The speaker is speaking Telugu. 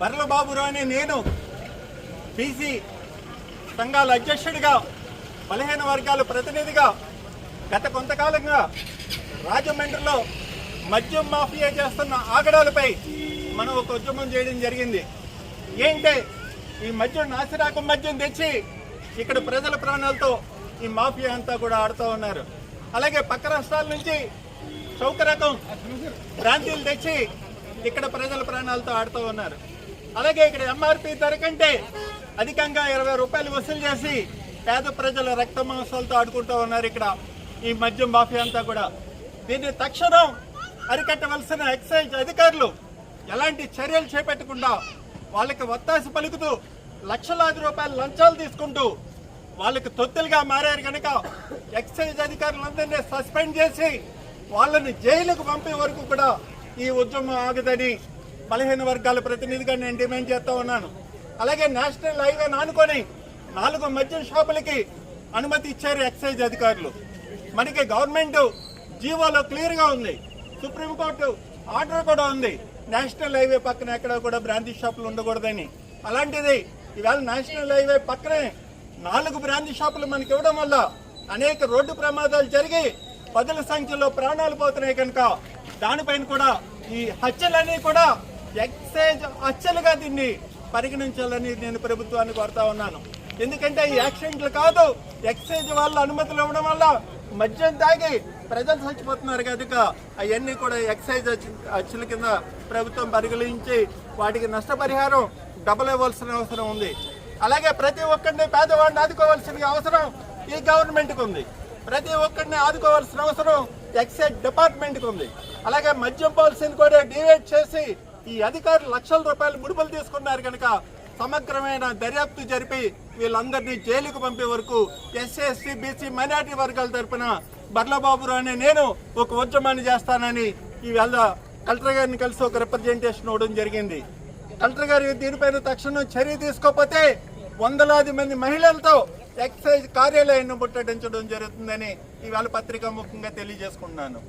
బర్ల అనే నేను బీసీ సంఘాల అధ్యక్షుడిగా బలహీన వర్గాల ప్రతినిధిగా గత కొంతకాలంగా రాజమండ్రిలో మద్యం మాఫియా చేస్తున్న ఆగడాలపై మనం ఒక ఉద్యమం చేయడం జరిగింది. ఏంటంటే ఈ మద్యం నాసిరాకం మద్యం తెచ్చి ఇక్కడ ప్రజల ప్రాణాలతో ఈ మాఫియా అంతా కూడా ఆడుతూ ఉన్నారు. అలాగే పక్క రాష్ట్రాల నుంచి చౌక రకం బ్రాంతీలు తెచ్చి ఇక్కడ ప్రజల ప్రాణాలతో ఆడుతూ ఉన్నారు. అలాగే ఇక్కడ ఎంఆర్పి ధర కంటే అధికంగా ఇరవై రూపాయలు వసూలు చేసి పేద ప్రజల రక్త మాంసాలతో ఆడుకుంటూ ఉన్నారు ఇక్కడ ఈ మద్యం మాఫియా అంతా కూడా. దీన్ని తక్షణం అరికట్టవలసిన ఎక్సైజ్ అధికారులు ఎలాంటి చర్యలు చేపట్టకుండా వాళ్ళకి ఒత్తాస పలుకుతూ లక్షలాది రూపాయల లంచాలు తీసుకుంటూ వాళ్ళకి తొత్తులుగా మారారు కనుక ఎక్సైజ్ అధికారులందరినీ సస్పెండ్ చేసి వాళ్ళని జైలుకు పంపే వరకు కూడా ఈ ఉద్యమం ఆగదని బలహీన వర్గాల ప్రతినిధిగా నేను డిమాండ్ చేస్తా ఉన్నాను. అలాగే నేషనల్ హైవే నానుకొని నాలుగు మద్యం షాపులకి అనుమతి ఇచ్చారు ఎక్సైజ్ అధికారులు. మనకి గవర్నమెంట్ జీవోలో క్లియర్గా ఉంది. సుప్రీంకోర్టు ఆర్డర్ కూడా ఉంది. నేషనల్ హైవే పక్కన ఎక్కడ కూడా బ్రాంతి షాపులు ఉండకూడదని. అలాంటిది ఈవేళ నేషనల్ హైవే పక్కనే నాలుగు బ్రాంతి షాపులు మనకి ఇవ్వడం వల్ల అనేక రోడ్డు ప్రమాదాలు జరిగి పదుల సంఖ్యలో ప్రాణాలు పోతున్నాయి కనుక దానిపైన కూడా ఈ హత్యలన్నీ కూడా ఎక్సైజ్ హత్యలుగా దీన్ని పరిగణించాలని నేను ప్రభుత్వాన్ని కోరుతా ఉన్నాను. ఎందుకంటే ఈ యాక్సిడెంట్లు కాదు ఎక్సైజ్ వాళ్ళ అనుమతులు ఇవ్వడం వల్ల మద్యం తాగి ప్రజలు చచ్చిపోతున్నారు కనుక అవన్నీ కూడా ఎక్సైజ్ అచ్చుల కింద ప్రభుత్వం పరిగణించి వాటికి నష్టపరిహారం డబుల్ ఇవ్వాల్సిన అవసరం ఉంది. అలాగే ప్రతి ఒక్కరిని పేదవాడిని ఆదుకోవాల్సిన అవసరం ఈ గవర్నమెంట్కి ఉంది. ప్రతి ఒక్కరిని ఆదుకోవాల్సిన అవసరం ఎక్సైజ్ డిపార్ట్మెంట్కి ఉంది. అలాగే మద్యం పాలసీని కూడా డివైడ్ చేసి ఈ అధికారులు లక్షల రూపాయలు ముడుపులు తీసుకున్నారు కనుక సమగ్రమైన దర్యాప్తు జరిపి వీళ్ళందరినీ జైలుకు పంపే వరకు ఎస్ఎస్సీ బీసీ మైనార్టీ వర్గాల తరపున బర్లబాబురావు అనే నేను ఒక ఉద్యమాన్ని చేస్తానని ఈవేళ కలెక్టర్ గారిని కలిసి ఒక రిప్రజెంటేషన్ ఇవ్వడం జరిగింది. కలెక్టర్ గారు దీనిపైన తక్షణం చర్య తీసుకోకపోతే వందలాది మంది మహిళలతో ఎక్సైజ్ కార్యాలయాన్ని ముట్టడించడం జరుగుతుందని ఈవేళ పత్రికా ముఖ్యంగా తెలియజేసుకుంటున్నాను.